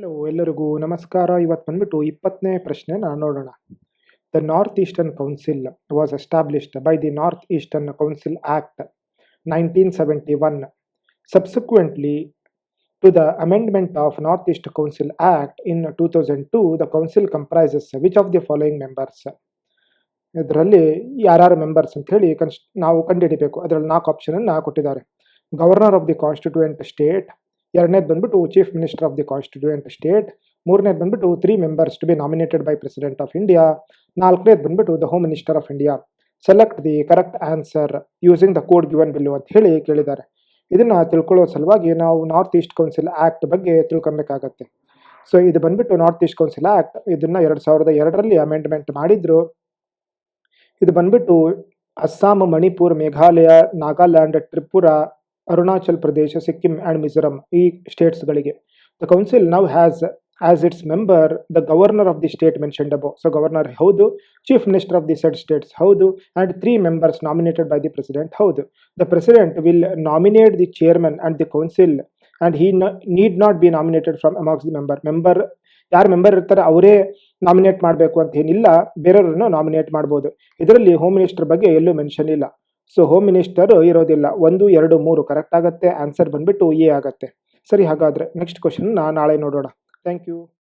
Hello ಎಲ್ಲರಿಗೂ ನಮಸ್ಕಾರ. ಇವತ್ತು ಬಂದ್ಬಿಟ್ಟು ಇಪ್ಪತ್ತನೇ ಪ್ರಶ್ನೆ ನಾನು ನೋಡೋಣ. The north eastern council was established by the north eastern council act nineteen seventy one subsequently to the amendment of north east council act in two thousand two the council comprises which of the following members ಇದರಲ್ಲಿ ಯಾರ್ಯಾರು members ಅಂತ ಹೇಳಿ ಕನ್ಸ್, ನಾವು ಕಂಡುಹಿಡಿಬೇಕು. ಅದರಲ್ಲಿ ನಾಲ್ಕು ಆಪ್ಷನನ್ನು ಕೊಟ್ಟಿದ್ದಾರೆ. Governor of the constituent state ಎರಡನೇದು ಬಂದ್ಬಿಟ್ಟು chief minister of the constituent state ಮೂರನೇದು ಬಂದ್ಬಿಟ್ಟು three members to be nominated by president of India ನಾಲ್ಕನೇದು ಬಂದ್ಬಿಟ್ಟು the home minister of India select the correct answer using the code given below ಅಂತ ಹೇಳಿ ಕೇಳಿದ್ದಾರೆ. ಇದನ್ನು ತಿಳ್ಕೊಳ್ಳೋ ಸಲುವಾಗಿ ನಾವು ನಾರ್ತ್ ಈಸ್ಟ್ ಕೌನ್ಸಿಲ್ ಆ್ಯಕ್ಟ್ ಬಗ್ಗೆ ತಿಳ್ಕೊಬೇಕಾಗತ್ತೆ. ಸೊ ಇದು ಬಂದ್ಬಿಟ್ಟು ನಾರ್ತ್ ಈಸ್ಟ್ ಕೌನ್ಸಿಲ್ ಆ್ಯಕ್ಟ್ ಇದನ್ನು ಎರಡು ಸಾವಿರದ ಎರಡರಲ್ಲಿ ಅಮೆಂಡ್ಮೆಂಟ್ ಮಾಡಿದ್ರು. ಇದು ಬಂದ್ಬಿಟ್ಟು ಅಸ್ಸಾಂ ಮಣಿಪುರ್ ಮೇಘಾಲಯ ನಾಗಾಲ್ಯಾಂಡ್ ತ್ರಿಪುರಾ ಅರುಣಾಚಲ್ ಪ್ರದೇಶ, ಸಿಕ್ಕಿಂ ಆ್ಯಂಡ್ ಮಿಜೋರಂ ಈ ಸ್ಟೇಟ್ಸ್ಗಳಿಗೆ the council now has as its member the governor of the state mentioned above so governor ಹೌದು chief minister of the said states ಹೌದು and three members nominated by the president ಹೌದು. The president will nominate the chairman and the council and he need not be nominated from amongst the member member ಯಾರು member ಇರ್ತಾರೆ ಅವರೇ nominate ಮಾಡಬೇಕು ಅಂತ ಏನಿಲ್ಲ, ಬೇರೆಯವ್ರನ್ನು nominate ಮಾಡ್ಬೋದು. ಇದರಲ್ಲಿ ಹೋಮ್ ಮಿನಿಸ್ಟರ್ ಬಗ್ಗೆ ಎಲ್ಲೂ ಮೆನ್ಷನ್ ಇಲ್ಲ. ಸೊ ಹೋಮ್ ಮಿನಿಸ್ಟರ್ ಇರೋದಿಲ್ಲ. ಒಂದು, ಎರಡು, ಮೂರು ಕರೆಕ್ಟ್ ಆಗುತ್ತೆ? ಆನ್ಸರ್ ಬಂದ್ಬಿಟ್ಟು ಎ ಆಗುತ್ತೆ. ಸರಿ, ಹಾಗಾದರೆ ನೆಕ್ಸ್ಟ್ ಕ್ವಶನ್ ನಾಳೆ ನೋಡೋಣ. Thank you